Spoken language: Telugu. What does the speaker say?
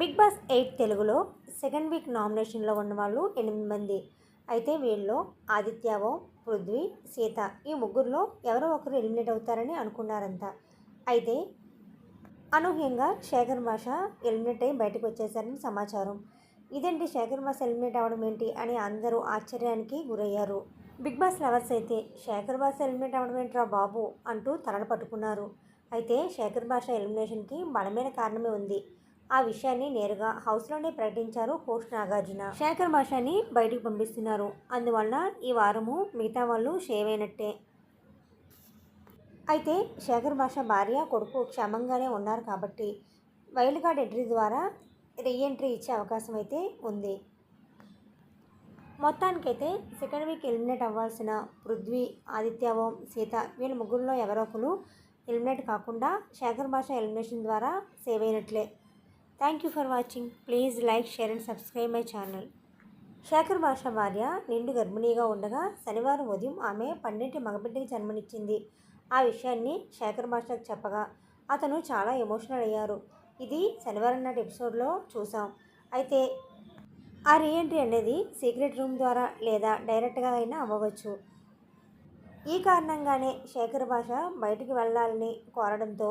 బిగ్ బాస్ ఎయిట్ తెలుగులో సెకండ్ వీక్ నామినేషన్లో ఉన్న వాళ్ళు ఎనిమిది మంది. అయితే వీళ్ళలో ఆదిత్యవో పృథ్వీ సీత ఈ ముగ్గురులో ఎవరో ఒకరు ఎలిమినేట్ అవుతారని అనుకున్నారంతా అయితే అనూహ్యంగా శేఖర్ భాష ఎలిమినేట్ అయి బయటకు వచ్చేసారని సమాచారం. ఇదేంటి శేఖర్ భాష ఎలిమినేట్ అవ్వడం ఏంటి అని అందరూ ఆశ్చర్యానికి గురయ్యారు. బిగ్ బాస్ లవర్స్ అయితే శేఖర్ భాష ఎలిమినేట్ అవ్వడం ఏంట్రా బాబు అంటూ తలలు పట్టుకున్నారు. అయితే శేఖర్ భాష ఎలిమినేషన్కి బలమైన కారణమే ఉంది. ఆ విషయాన్ని నేరుగా హౌస్లోనే ప్రకటించారు కోష్ నాగార్జున. శేఖర్ భాషని బయటకు పంపిస్తున్నారు. అందువలన ఈ వారము మిగతా వాళ్ళు షేవ్ అయినట్టే. అయితే శేఖర్ భాష భార్య కొడుకు క్షేమంగానే ఉన్నారు కాబట్టి వైల్డ్ కార్డ్ ఎంట్రీ ద్వారా రీఎంట్రీ ఇచ్చే అవకాశం అయితే ఉంది. మొత్తానికైతే సెకండ్ వీక్ ఎలిమినేట్ అవ్వాల్సిన పృథ్వీ ఆదిత్య ఓం సీత వీళ్ళ ముగ్గురులో ఎవరో ఒకరు ఎలిమినేట్ కాకుండా శేఖర్ భాష ఎలిమినేషన్ ద్వారా save అయినట్లే. Thank you for watching please like share and subscribe my channel Shekhar Basha భార్య నిండు గర్భిణీగా ఉండగా శనివారం ఉదయం ఆమె పన్నెంటి మగబిడ్డకి జన్మనిచ్చింది ఆ విషయాన్ని శేఖర్ భాషకు చెప్పగా అతను చాలా ఎమోషనల్ అయ్యారు. ఇది శనివారం నాటి ఎపిసోడ్లో చూసాం. అయితే ఆ రీఎంట్రీ అనేది సీక్రెట్ రూమ్ ద్వారా లేదా డైరెక్ట్గా అయినా అవ్వవచ్చు. ఈ కారణంగానే శేఖర్ భాష బయటికి వెళ్ళాలని కోరడంతో